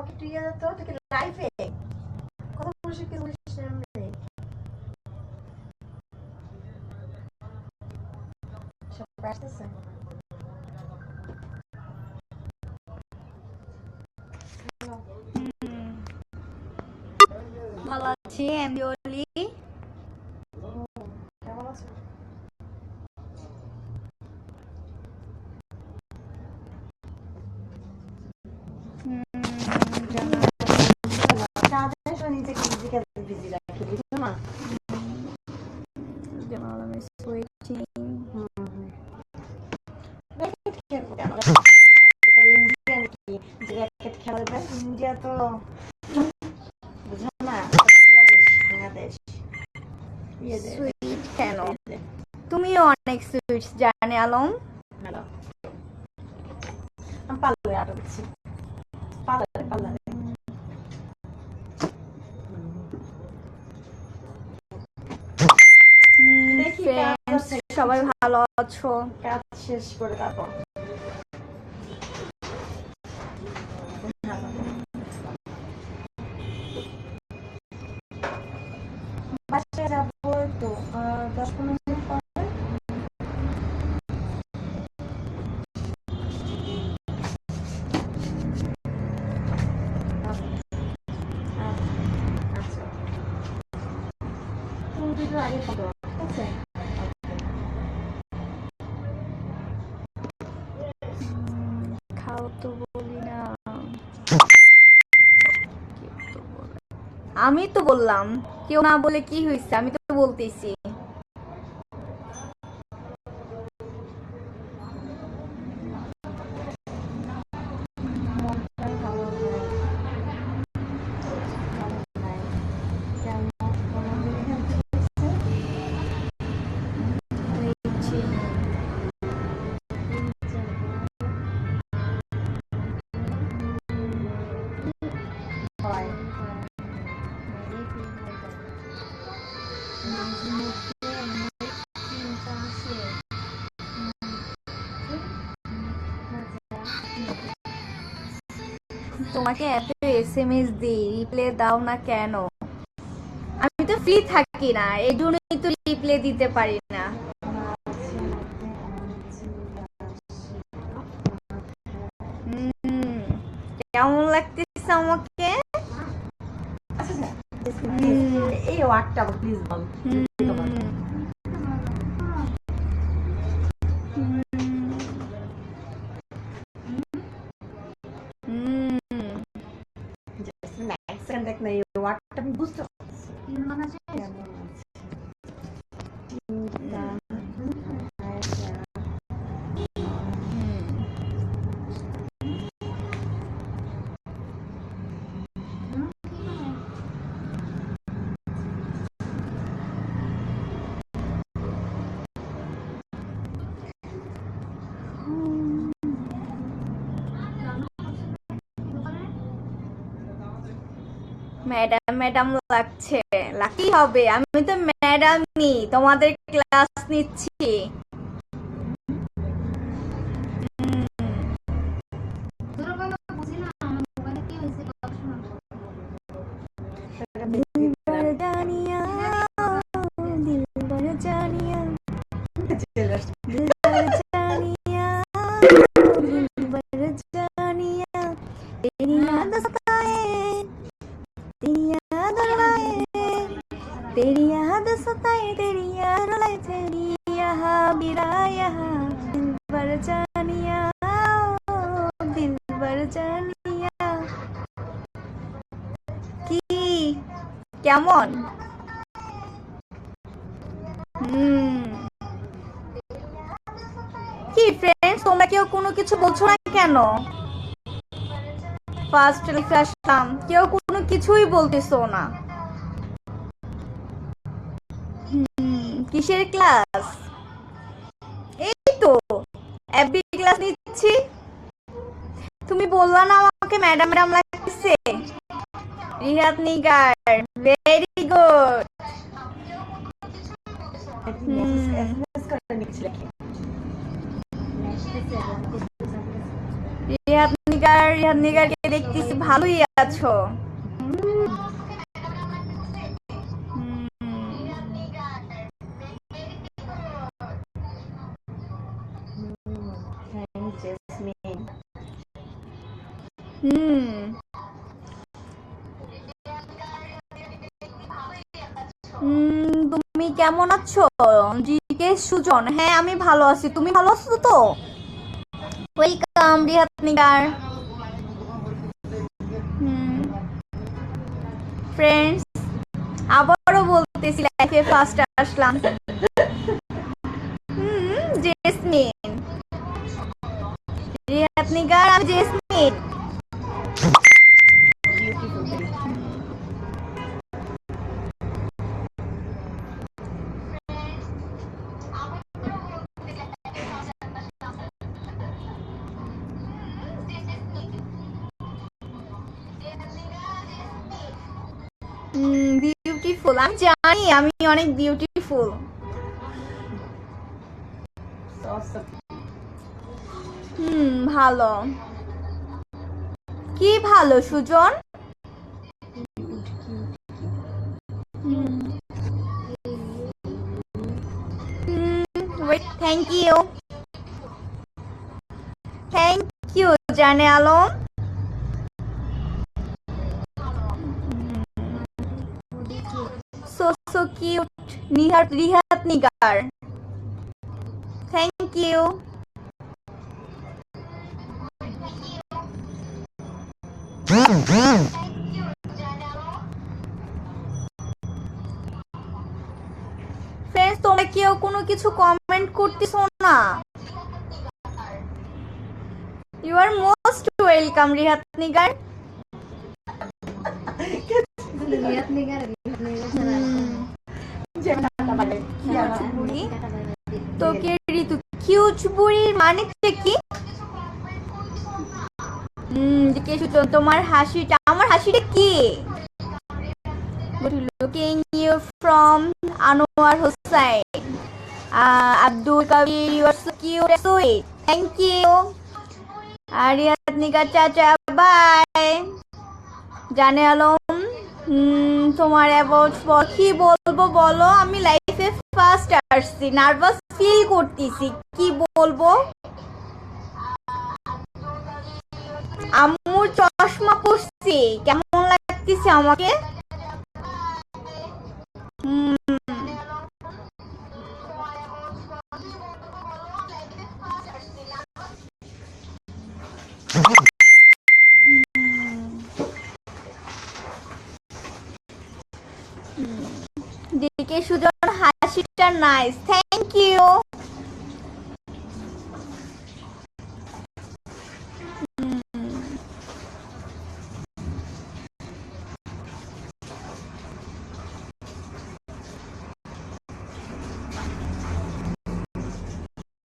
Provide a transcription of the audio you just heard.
আমাকে তুই তো তোকে লাইফে কথা বলে কি বলিস না এমনি। সবাই আসতেছে? ইন্ডিয়া তো বুঝো না বাংলাদেশ বাংলাদেশ। ইয়ে সুইট কেন? ইয়ে তুমিও অনেক সুইট জানে আলম? আমি পার্লারে আটো দিচ্ছি। পার্লারে পার্লারে। দেখি কাজ ফ্রেন্ডস আছে। সবাই ভালো আছো? কাজ শেষ করে তারপর। খাও তো বলি না। আমি তো বললাম, কেউ না বলে কি হয়েছে, আমি তো বলতেছি। তোমাকে এত এস এম এস দিই রিপ্লে দাও না কেন? আমি তো ফ্রি থাকি না, এই জন্যই তো রিপ্লে দিতে পারি না। কেমন লাগতেছে আমাকে? এই ওয়ার্ডটা প্লিজ বল। ম্যাডাম ম্যাডাম লাগছে। লাকি হবে। আমি তো ম্যাডামই। তোমাদের ক্লাস নিচ্ছি হুম। সেটা দিলবার জানিয়া দিলবার জানিয়া চলে আসছে। দিলবার জানিয়া দিলবার জানিয়া तेरी याद सताए तेरी याद रुलाए तेरी याद सताए तेरी याद रुलाए तेरी यहाँ बिरा यहाँ दिलबर जानिया ओ दिलबर জানিয়া কি কেমন হুম কি ফ্রেন্ডস তোমরা কেউ কোনো কিছু বলছো না কেন ফার্স্ট লিখে আসলাম কেউ কোনো কিছুই বলতেছো না। কিসের ক্লাস? এই তো ক্লাস নিচ্ছি। তুমি বললা না আমাকে, ম্যাডাম ম্যাডাম লাগতেছে। Rihat Nigar very good? রিহাত Nigar, Rihat নিগারকে দেখতেছি, ভালোই আছো। হুম। তুমি কেমন আছো? জিজ্ঞেস সুজন। হ্যাঁ আমি ভালো আছি। তুমি ভালো আছো তো? ওয়েলকাম রিহাত নিগার ফ্রেন্ডস আবারও বলতেছি লাইফে ফার্স্ট আসলাম। হুম জেসমিন। রিহাত নিগার আমি জেসমিন। বিউটিফুল আমি জানি, আমি অনেক বিউটিফুল হুম, ভালো। কি ভালো, Sujon? Thank you thank you Jane Alam. So cute. Nihar Rihat Nigar thank you friends তোমরা কেউ কোনো কিছু কমেন্ট করতেছো না? You are most welcome Rihat Nigar বুড়ি তোকে ঋতু বুড়ির মানেটা কি? হুম তোমার হাসিটা? আমার হাসিটা কি? Looking you from Anwar Hossain Abdul Kabir you are so cute sweet thank you Ariyat Nika চাচা বাই জানে আলম তোমার অ্যাবাউট কি বলব বলো? আমি লাইফে ফার্স্ট আসছি নার্ভাস ফিল করতেছি, কি বলব? আম্মুর চশমা পড়ছি কেমন লাগতেছে আমাকে? দেখে সুজন হাসিটা নাইস থ্যাংক ইউ